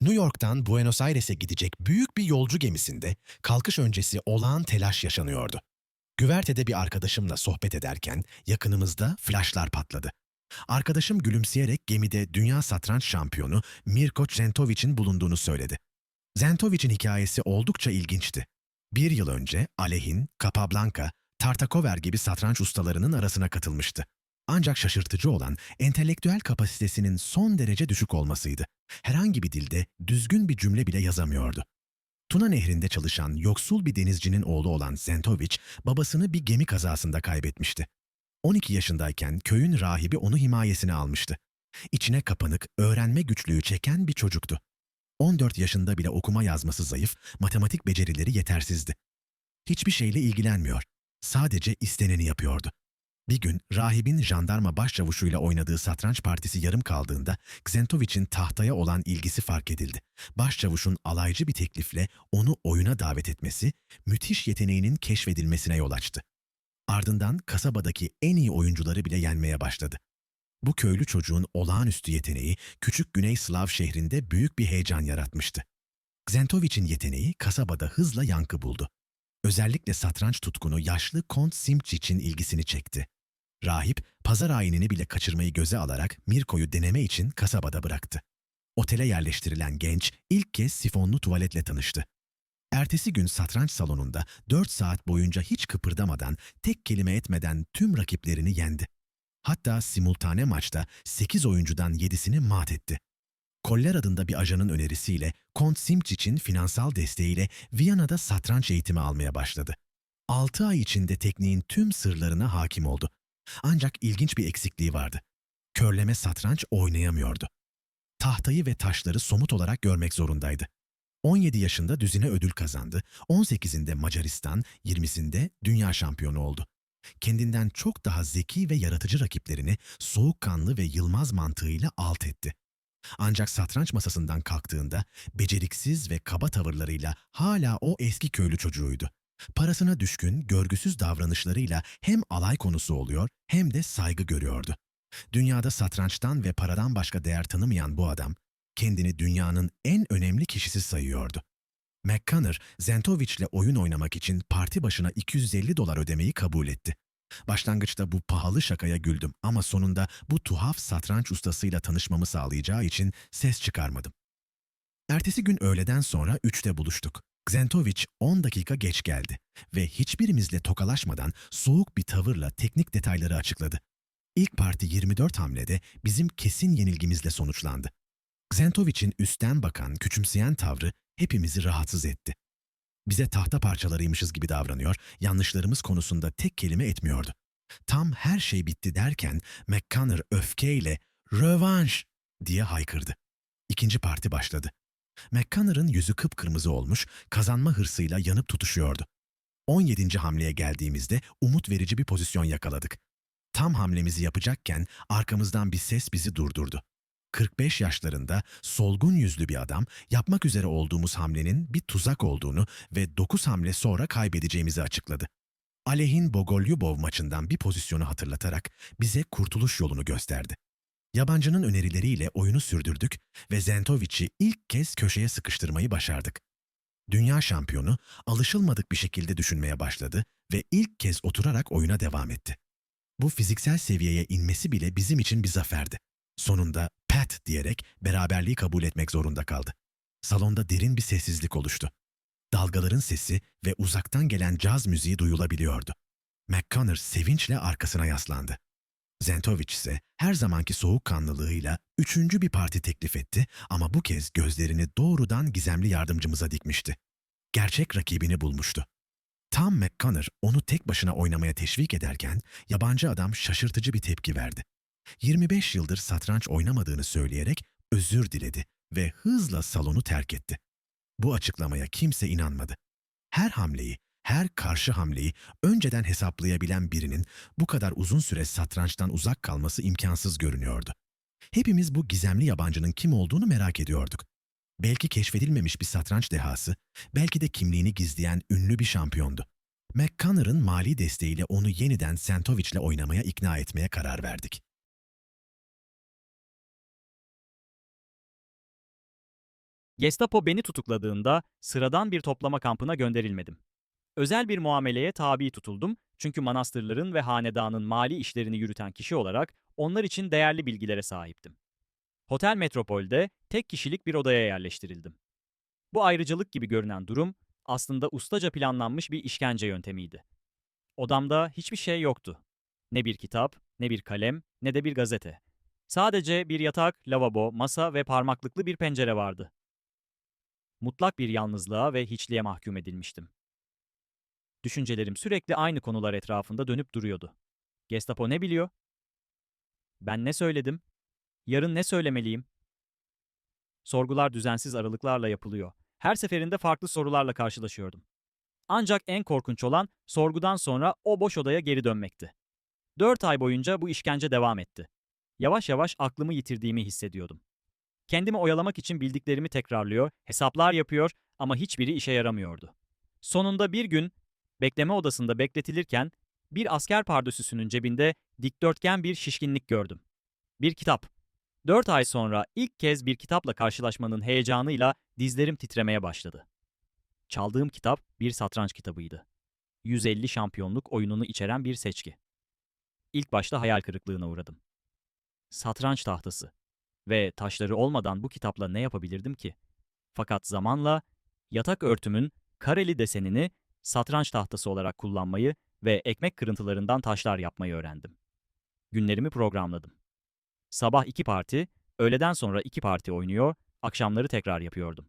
New York'tan Buenos Aires'e gidecek büyük bir yolcu gemisinde kalkış öncesi olağan telaş yaşanıyordu. Güvertede bir arkadaşımla sohbet ederken yakınımızda flaşlar patladı. Arkadaşım gülümseyerek gemide dünya satranç şampiyonu Mirko Zentovic'in bulunduğunu söyledi. Zentovic'in hikayesi oldukça ilginçti. Bir yıl önce Alehin, Capablanca, Tartakover gibi satranç ustalarının arasına katılmıştı. Ancak şaşırtıcı olan entelektüel kapasitesinin son derece düşük olmasıydı. Herhangi bir dilde düzgün bir cümle bile yazamıyordu. Tuna Nehri'nde çalışan yoksul bir denizcinin oğlu olan Zentovic, babasını bir gemi kazasında kaybetmişti. 12 yaşındayken köyün rahibi onu himayesine almıştı. İçine kapanık, öğrenme güçlüğü çeken bir çocuktu. 14 yaşında bile okuma yazması zayıf, matematik becerileri yetersizdi. Hiçbir şeyle ilgilenmiyor, sadece isteneni yapıyordu. Bir gün rahibin jandarma başçavuşuyla oynadığı satranç partisi yarım kaldığında Xentovic'in tahtaya olan ilgisi fark edildi. Başçavuşun alaycı bir teklifle onu oyuna davet etmesi, müthiş yeteneğinin keşfedilmesine yol açtı. Ardından kasabadaki en iyi oyuncuları bile yenmeye başladı. Bu köylü çocuğun olağanüstü yeteneği küçük Güney Slav şehrinde büyük bir heyecan yaratmıştı. Xentovic'in yeteneği kasabada hızla yankı buldu. Özellikle satranç tutkunu yaşlı Kont Simčić'in ilgisini çekti. Rahip, pazar ayinini bile kaçırmayı göze alarak Mirko'yu deneme için kasabada bıraktı. Otele yerleştirilen genç ilk kez sifonlu tuvaletle tanıştı. Ertesi gün satranç salonunda 4 saat boyunca hiç kıpırdamadan, tek kelime etmeden tüm rakiplerini yendi. Hatta simultane maçta 8 oyuncudan 7'sini mat etti. Koller adında bir ajanın önerisiyle Kont Simčić'in finansal desteğiyle Viyana'da satranç eğitimi almaya başladı. 6 ay içinde tekniğin tüm sırlarına hakim oldu. Ancak ilginç bir eksikliği vardı. Körleme satranç oynayamıyordu. Tahtayı ve taşları somut olarak görmek zorundaydı. 17 yaşında düzine ödül kazandı, 18'inde Macaristan, 20'sinde dünya şampiyonu oldu. Kendinden çok daha zeki ve yaratıcı rakiplerini soğukkanlı ve yılmaz mantığıyla alt etti. Ancak satranç masasından kalktığında beceriksiz ve kaba tavırlarıyla hala o eski köylü çocuğuydu. Parasına düşkün, görgüsüz davranışlarıyla hem alay konusu oluyor hem de saygı görüyordu. Dünyada satrançtan ve paradan başka değer tanımayan bu adam, kendini dünyanın en önemli kişisi sayıyordu. McConnor, Zentovic'le oyun oynamak için parti başına 250 dolar ödemeyi kabul etti. Başlangıçta bu pahalı şakaya güldüm ama sonunda bu tuhaf satranç ustasıyla tanışmamı sağlayacağı için ses çıkarmadım. Ertesi gün öğleden sonra üçte buluştuk. Xentovic 10 dakika geç geldi ve hiçbirimizle tokalaşmadan soğuk bir tavırla teknik detayları açıkladı. İlk parti 24 hamlede bizim kesin yenilgimizle sonuçlandı. Xentovic'in üstten bakan, küçümseyen tavrı hepimizi rahatsız etti. Bize tahta parçalarıymışız gibi davranıyor, yanlışlarımız konusunda tek kelime etmiyordu. Tam her şey bitti derken McConnor öfkeyle "Rövanş!" diye haykırdı. İkinci parti başladı. McConnor'ın yüzü kıpkırmızı olmuş, kazanma hırsıyla yanıp tutuşuyordu. 17. hamleye geldiğimizde umut verici bir pozisyon yakaladık. Tam hamlemizi yapacakken arkamızdan bir ses bizi durdurdu. 45 yaşlarında solgun yüzlü bir adam yapmak üzere olduğumuz hamlenin bir tuzak olduğunu ve 9 hamle sonra kaybedeceğimizi açıkladı. Alehin Bogolyubov maçından bir pozisyonu hatırlatarak bize kurtuluş yolunu gösterdi. Yabancının önerileriyle oyunu sürdürdük ve Zentovic'i ilk kez köşeye sıkıştırmayı başardık. Dünya şampiyonu alışılmadık bir şekilde düşünmeye başladı ve ilk kez oturarak oyuna devam etti. Bu fiziksel seviyeye inmesi bile bizim için bir zaferdi. Sonunda pat diyerek beraberliği kabul etmek zorunda kaldı. Salonda derin bir sessizlik oluştu. Dalgaların sesi ve uzaktan gelen caz müziği duyulabiliyordu. McConnor sevinçle arkasına yaslandı. Zentovic ise her zamanki soğukkanlılığıyla üçüncü bir parti teklif etti ama bu kez gözlerini doğrudan gizemli yardımcımıza dikmişti. Gerçek rakibini bulmuştu. Tam McConnor onu tek başına oynamaya teşvik ederken yabancı adam şaşırtıcı bir tepki verdi. 25 yıldır satranç oynamadığını söyleyerek özür diledi ve hızla salonu terk etti. Bu açıklamaya kimse inanmadı. Her hamleyi, her karşı hamleyi önceden hesaplayabilen birinin bu kadar uzun süre satrançtan uzak kalması imkansız görünüyordu. Hepimiz bu gizemli yabancının kim olduğunu merak ediyorduk. Belki keşfedilmemiş bir satranç dehası, belki de kimliğini gizleyen ünlü bir şampiyondu. McConnor'ın mali desteğiyle onu yeniden Sentovic'le oynamaya ikna etmeye karar verdik. Gestapo beni tutukladığında sıradan bir toplama kampına gönderilmedim. Özel bir muameleye tabi tutuldum çünkü manastırların ve hanedanın mali işlerini yürüten kişi olarak onlar için değerli bilgilere sahiptim. Hotel Metropol'de tek kişilik bir odaya yerleştirildim. Bu ayrıcalık gibi görünen durum aslında ustaca planlanmış bir işkence yöntemiydi. Odamda hiçbir şey yoktu. Ne bir kitap, ne bir kalem, ne de bir gazete. Sadece bir yatak, lavabo, masa ve parmaklıklı bir pencere vardı. Mutlak bir yalnızlığa ve hiçliğe mahkum edilmiştim. Düşüncelerim sürekli aynı konular etrafında dönüp duruyordu. Gestapo ne biliyor? Ben ne söyledim? Yarın ne söylemeliyim? Sorgular düzensiz aralıklarla yapılıyor. Her seferinde farklı sorularla karşılaşıyordum. Ancak en korkunç olan sorgudan sonra o boş odaya geri dönmekti. Dört ay boyunca bu işkence devam etti. Yavaş yavaş aklımı yitirdiğimi hissediyordum. Kendimi oyalamak için bildiklerimi tekrarlıyor, hesaplar yapıyor ama hiçbiri işe yaramıyordu. Sonunda bir gün bekleme odasında bekletilirken bir asker pardösüsünün cebinde dikdörtgen bir şişkinlik gördüm. Bir kitap. Dört ay sonra ilk kez bir kitapla karşılaşmanın heyecanıyla dizlerim titremeye başladı. Çaldığım kitap bir satranç kitabıydı. 150 şampiyonluk oyununu içeren bir seçki. İlk başta hayal kırıklığına uğradım. Satranç tahtası. Ve taşları olmadan bu kitapla ne yapabilirdim ki? Fakat zamanla yatak örtümün kareli desenini satranç tahtası olarak kullanmayı ve ekmek kırıntılarından taşlar yapmayı öğrendim. Günlerimi programladım. Sabah iki parti, öğleden sonra iki parti oynuyor, akşamları tekrar yapıyordum.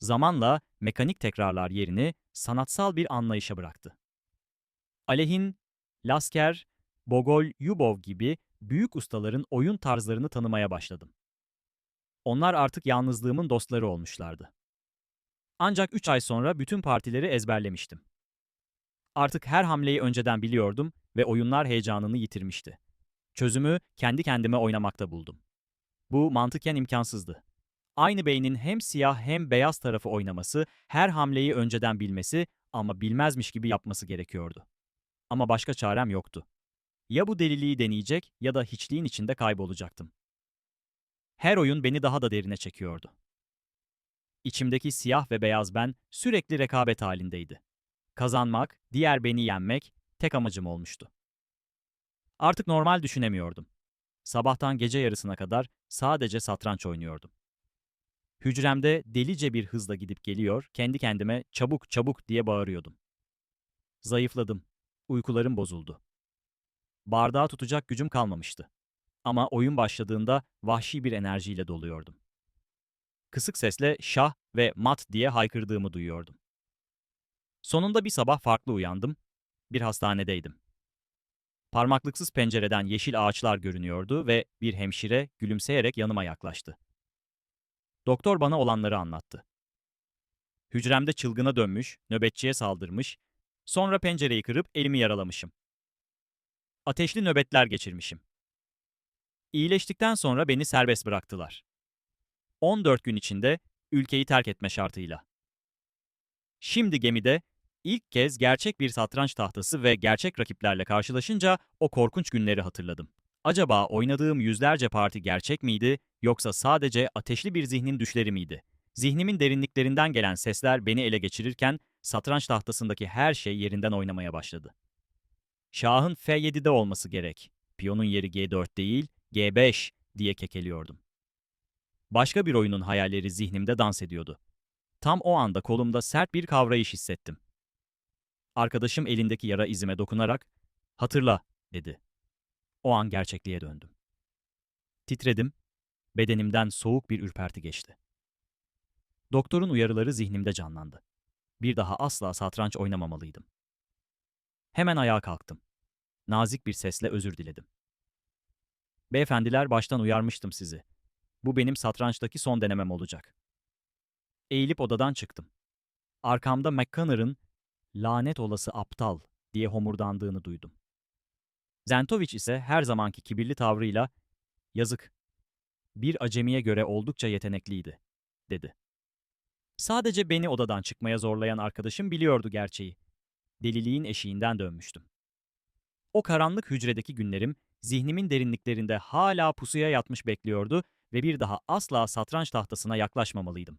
Zamanla mekanik tekrarlar yerini sanatsal bir anlayışa bıraktı. Alehin, Lasker, Bogol, Yubov gibi büyük ustaların oyun tarzlarını tanımaya başladım. Onlar artık yalnızlığımın dostları olmuşlardı. Ancak üç ay sonra bütün partileri ezberlemiştim. Artık her hamleyi önceden biliyordum ve oyunlar heyecanını yitirmişti. Çözümü kendi kendime oynamakta buldum. Bu mantıken imkansızdı. Aynı beynin hem siyah hem beyaz tarafı oynaması, her hamleyi önceden bilmesi ama bilmezmiş gibi yapması gerekiyordu. Ama başka çarem yoktu. Ya bu deliliği deneyecek ya da hiçliğin içinde kaybolacaktım. Her oyun beni daha da derine çekiyordu. İçimdeki siyah ve beyaz ben sürekli rekabet halindeydi. Kazanmak, diğer beni yenmek tek amacım olmuştu. Artık normal düşünemiyordum. Sabahtan gece yarısına kadar sadece satranç oynuyordum. Hücremde delice bir hızla gidip geliyor, kendi kendime çabuk çabuk diye bağırıyordum. Zayıfladım. Uykularım bozuldu. Bardağı tutacak gücüm kalmamıştı. Ama oyun başladığında vahşi bir enerjiyle doluyordum. Kısık sesle şah ve mat diye haykırdığımı duyuyordum. Sonunda bir sabah farklı uyandım. Bir hastanedeydim. Parmaklıksız pencereden yeşil ağaçlar görünüyordu ve bir hemşire gülümseyerek yanıma yaklaştı. Doktor bana olanları anlattı. Hücremde çılgına dönmüş, nöbetçiye saldırmış, sonra pencereyi kırıp elimi yaralamışım. Ateşli nöbetler geçirmişim. İyileştikten sonra beni serbest bıraktılar. 14 gün içinde ülkeyi terk etme şartıyla. Şimdi gemide ilk kez gerçek bir satranç tahtası ve gerçek rakiplerle karşılaşınca o korkunç günleri hatırladım. Acaba oynadığım yüzlerce parti gerçek miydi yoksa sadece ateşli bir zihnin düşleri miydi? Zihnimin derinliklerinden gelen sesler beni ele geçirirken satranç tahtasındaki her şey yerinden oynamaya başladı. Şahın F7'de olması gerek. Piyonun yeri G4 değil, G5 diye kekeliyordum. Başka bir oyunun hayalleri zihnimde dans ediyordu. Tam o anda kolumda sert bir kavrayış hissettim. Arkadaşım elindeki yara izime dokunarak, "Hatırla." dedi. O an gerçekliğe döndüm. Titredim, bedenimden soğuk bir ürperti geçti. Doktorun uyarıları zihnimde canlandı. Bir daha asla satranç oynamamalıydım. Hemen ayağa kalktım. Nazik bir sesle özür diledim. Beyefendiler baştan uyarmıştım sizi. Bu benim satrançtaki son denemem olacak. Eğilip odadan çıktım. Arkamda McConnor'ın lanet olası aptal diye homurdandığını duydum. Zentoviç ise her zamanki kibirli tavrıyla yazık, bir acemiye göre oldukça yetenekliydi, dedi. Sadece beni odadan çıkmaya zorlayan arkadaşım biliyordu gerçeği. Deliliğin eşiğinden dönmüştüm. O karanlık hücredeki günlerim zihnimin derinliklerinde hala pusuya yatmış bekliyordu ve bir daha asla satranç tahtasına yaklaşmamalıydım.